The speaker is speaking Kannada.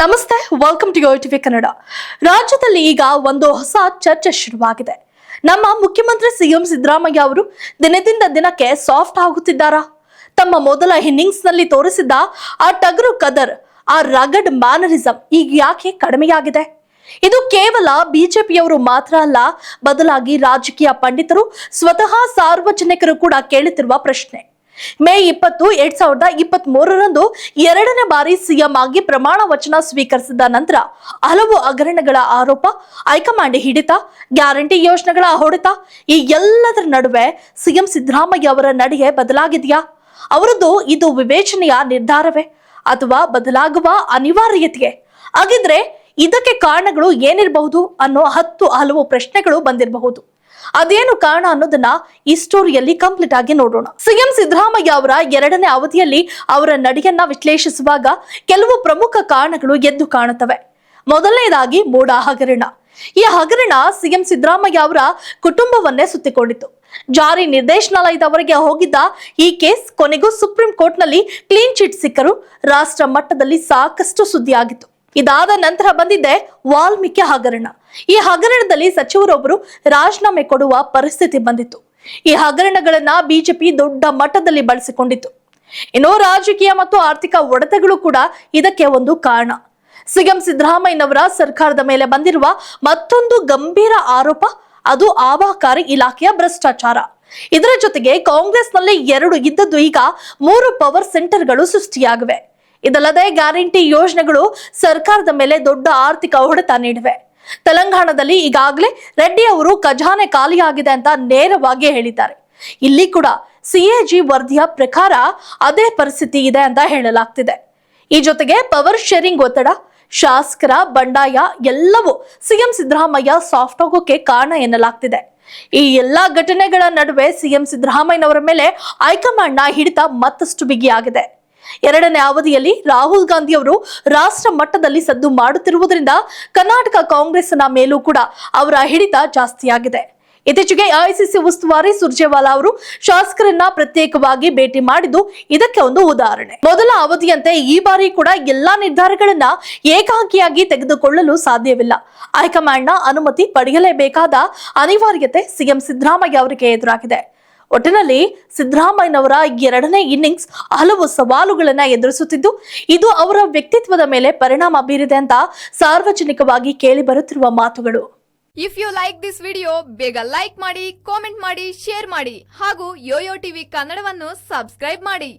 ನಮಸ್ತೆ welcome to Yo TV Kannada ರಾಜ್ಯದಲ್ಲಿ ಈಗ ಒಂದು ಹೊಸ ಚರ್ಚೆ ಶುರುವಾಗಿದೆ. ನಮ್ಮ ಮುಖ್ಯಮಂತ್ರಿ ಸಿಎಂ ಸಿದ್ದರಾಮಯ್ಯ ಅವರು ದಿನದಿಂದ ದಿನಕ್ಕೆ ಸಾಫ್ಟ್ ಆಗುತ್ತಿದ್ದಾರಾ? ತಮ್ಮ ಮೊದಲ ಇನ್ನಿಂಗ್ಸ್ನಲ್ಲಿ ತೋರಿಸಿದ್ದ ಆ ಟಗರು ಕದರ್, ಆ ರಗಡ್ ಮ್ಯಾನರಿಸಂ ಈಗ ಯಾಕೆ ಕಡಿಮೆಯಾಗಿದೆ? ಇದು ಕೇವಲ ಬಿಜೆಪಿಯವರು ಮಾತ್ರ ಅಲ್ಲ, ಬದಲಾಗಿ ರಾಜಕೀಯ ಪಂಡಿತರು ಸ್ವತಃ ಸಾರ್ವಜನಿಕರು ಕೂಡ ಕೇಳುತ್ತಿರುವ ಪ್ರಶ್ನೆ. ಮೇ ಇಪ್ಪತ್ತು, ಎರಡ್ ಸಾವಿರದ ಇಪ್ಪತ್ತ್ ಮೂರರಂದು ಎರಡನೇ ಬಾರಿ ಸಿಎಂ ಆಗಿ ಪ್ರಮಾಣ ವಚನ ಸ್ವೀಕರಿಸಿದ ನಂತರ ಹಲವು ಹಗರಣಗಳ ಆರೋಪ, ಹೈಕಮಾಂಡ್ ಹಿಡಿತ, ಗ್ಯಾರಂಟಿ ಯೋಜನೆಗಳ ಹೊಡೆತ, ಈ ಎಲ್ಲದರ ನಡುವೆ ಸಿಎಂ ಸಿದ್ದರಾಮಯ್ಯ ಅವರ ನಡಿಗೆ ಬದಲಾಗಿದೆಯಾ? ಅವರದ್ದು ಇದು ವಿವೇಚನೆಯ ನಿರ್ಧಾರವೇ ಅಥವಾ ಬದಲಾಗುವ ಅನಿವಾರ್ಯತೆಯೇ? ಹಾಗಿದ್ರೆ ಇದಕ್ಕೆ ಕಾರಣಗಳು ಏನಿರಬಹುದು ಅನ್ನೋ ಹತ್ತು ಹಲವು ಪ್ರಶ್ನೆಗಳು ಬಂದಿರಬಹುದು. ಅದೇನು ಕಾರಣ ಅನ್ನೋದನ್ನ ಈ ಸ್ಟೋರಿಯಲ್ಲಿ ಕಂಪ್ಲೀಟ್ ಆಗಿ ನೋಡೋಣ. ಸಿಎಂ ಸಿದ್ದರಾಮಯ್ಯ ಅವರ ಎರಡನೇ ಅವಧಿಯಲ್ಲಿ ಅವರ ನಡೆಯನ್ನ ವಿಶ್ಲೇಷಿಸುವಾಗ ಕೆಲವು ಪ್ರಮುಖ ಕಾರಣಗಳು ಎದ್ದು ಕಾಣುತ್ತವೆ. ಮೊದಲನೇದಾಗಿ ಮೂಡ ಹಗರಣ. ಈ ಹಗರಣ ಸಿಎಂ ಸಿದ್ದರಾಮಯ್ಯ ಅವರ ಕುಟುಂಬವನ್ನೇ ಸುತ್ತಿಕೊಂಡಿತ್ತು. ಜಾರಿ ನಿರ್ದೇಶನಾಲಯದವರೆಗೆ ಹೋಗಿದ್ದ ಈ ಕೇಸ್ ಕೊನೆಗೂ ಸುಪ್ರೀಂ ಕೋರ್ಟ್ನಲ್ಲಿ ಕ್ಲೀನ್ ಚಿಟ್ ಸಿಕ್ಕರು ರಾಷ್ಟ್ರ ಮಟ್ಟದಲ್ಲಿ ಸಾಕಷ್ಟು ಸುದ್ದಿಯಾಗಿತ್ತು. ಇದಾದ ನಂತರ ಬಂದಿದ್ದೆ ವಾಲ್ಮೀಕಿ ಹಗರಣ. ಈ ಹಗರಣದಲ್ಲಿ ಸಚಿವರೊಬ್ಬರು ರಾಜೀನಾಮೆ ಕೊಡುವ ಪರಿಸ್ಥಿತಿ ಬಂದಿತ್ತು. ಈ ಹಗರಣಗಳನ್ನ ಬಿಜೆಪಿ ದೊಡ್ಡ ಮಟ್ಟದಲ್ಲಿ ಬಳಸಿಕೊಂಡಿತ್ತು. ಇನ್ನು ರಾಜಕೀಯ ಮತ್ತು ಆರ್ಥಿಕ ಒಡೆತಗಳು ಕೂಡ ಇದಕ್ಕೆ ಒಂದು ಕಾರಣ. ಸಿಎಂ ಸಿದ್ದರಾಮಯ್ಯನವರ ಸರ್ಕಾರದ ಮೇಲೆ ಬಂದಿರುವ ಮತ್ತೊಂದು ಗಂಭೀರ ಆರೋಪ, ಅದು ಆಬಕಾರಿ ಇಲಾಖೆಯ ಭ್ರಷ್ಟಾಚಾರ. ಇದರ ಜೊತೆಗೆ ಕಾಂಗ್ರೆಸ್ನಲ್ಲಿ ಎರಡು ಇದ್ದದ್ದು ಈಗ ಮೂರು ಪವರ್ ಸೆಂಟರ್ಗಳು ಸೃಷ್ಟಿಯಾಗಿವೆ. ಇದಲ್ಲದೆ ಗ್ಯಾರಂಟಿ ಯೋಜನೆಗಳು ಸರ್ಕಾರದ ಮೇಲೆ ದೊಡ್ಡ ಆರ್ಥಿಕ ಹೊಡೆತ ನೀಡಿವೆ. ತೆಲಂಗಾಣದಲ್ಲಿ ಈಗಾಗಲೇ ರೆಡ್ಡಿ ಅವರು ಖಜಾನೆ ಖಾಲಿಯಾಗಿದೆ ಅಂತ ನೇರವಾಗಿ ಹೇಳಿದ್ದಾರೆ. ಇಲ್ಲಿ ಕೂಡ ಸಿಎಜಿ ವರದಿಯ ಪ್ರಕಾರ ಅದೇ ಪರಿಸ್ಥಿತಿ ಇದೆ ಅಂತ ಹೇಳಲಾಗ್ತಿದೆ. ಈ ಜೊತೆಗೆ ಪವರ್ ಶೇರಿಂಗ್ ಒತ್ತಡ, ಶಾಸಕರ ಬಂಡಾಯ ಎಲ್ಲವೂ ಸಿಎಂ ಸಿದ್ದರಾಮಯ್ಯ ಸಾಫ್ಟ್ ಆಗೋಕೆ ಕಾರಣ ಎನ್ನಲಾಗ್ತಿದೆ. ಈ ಎಲ್ಲಾ ಘಟನೆಗಳ ನಡುವೆ ಸಿಎಂ ಸಿದ್ದರಾಮಯ್ಯನವರ ಮೇಲೆ ಹೈಕಮಾಂಡ್ನ ಹಿಡಿತ ಮತ್ತಷ್ಟು ಬಿಗಿಯಾಗಿದೆ. ಎರಡನೇ ಅವಧಿಯಲ್ಲಿ ರಾಹುಲ್ ಗಾಂಧಿ ಅವರು ರಾಷ್ಟ್ರ ಮಟ್ಟದಲ್ಲಿ ಸದ್ದು ಮಾಡುತ್ತಿರುವುದರಿಂದ ಕರ್ನಾಟಕ ಕಾಂಗ್ರೆಸ್ನ ಮೇಲೂ ಕೂಡ ಅವರ ಹಿಡಿತ ಜಾಸ್ತಿಯಾಗಿದೆ. ಇತ್ತೀಚೆಗೆ ಐಸಿಸಿ ಉಸ್ತುವಾರಿ ಸುರ್ಜೇವಾಲಾ ಅವರು ಶಾಸಕರನ್ನ ಪ್ರತ್ಯೇಕವಾಗಿ ಭೇಟಿ ಮಾಡಿದ್ದು ಇದಕ್ಕೆ ಒಂದು ಉದಾಹರಣೆ. ಮೊದಲ ಅವಧಿಯಂತೆ ಈ ಬಾರಿ ಕೂಡ ಎಲ್ಲಾ ನಿರ್ಧಾರಗಳನ್ನ ಏಕಾಂಗಿಯಾಗಿ ತೆಗೆದುಕೊಳ್ಳಲು ಸಾಧ್ಯವಿಲ್ಲ. ಹೈಕಮಾಂಡ್ನ ಅನುಮತಿ ಪಡೆಯಲೇಬೇಕಾದ ಅನಿವಾರ್ಯತೆ ಸಿಎಂ ಸಿದ್ದರಾಮಯ್ಯ ಅವರಿಗೆ ಎದುರಾಗಿದೆ. ಒಟ್ಟಿನಲ್ಲಿ ಸಿದ್ದರಾಮಯ್ಯನವರ ಎರಡನೇ ಇನ್ನಿಂಗ್ಸ್ ಹಲವು ಸವಾಲುಗಳನ್ನ ಎದುರಿಸುತ್ತಿದ್ದು, ಇದು ಅವರ ವ್ಯಕ್ತಿತ್ವದ ಮೇಲೆ ಪರಿಣಾಮ ಬೀರಿದೆ ಅಂತ ಸಾರ್ವಜನಿಕವಾಗಿ ಕೇಳಿ ಬರುತ್ತಿರುವ ಮಾತುಗಳು. If you like this video ಬೇಗ ಲೈಕ್ ಮಾಡಿ ಕಾಮೆಂಟ್ ಮಾಡಿ ಶೇರ್ ಮಾಡಿ ಹಾಗೂ ಯೋಯೋ ಟಿವಿ ಕನ್ನಡವನ್ನು ಸಬ್ಸ್ಕ್ರೈಬ್ ಮಾಡಿ.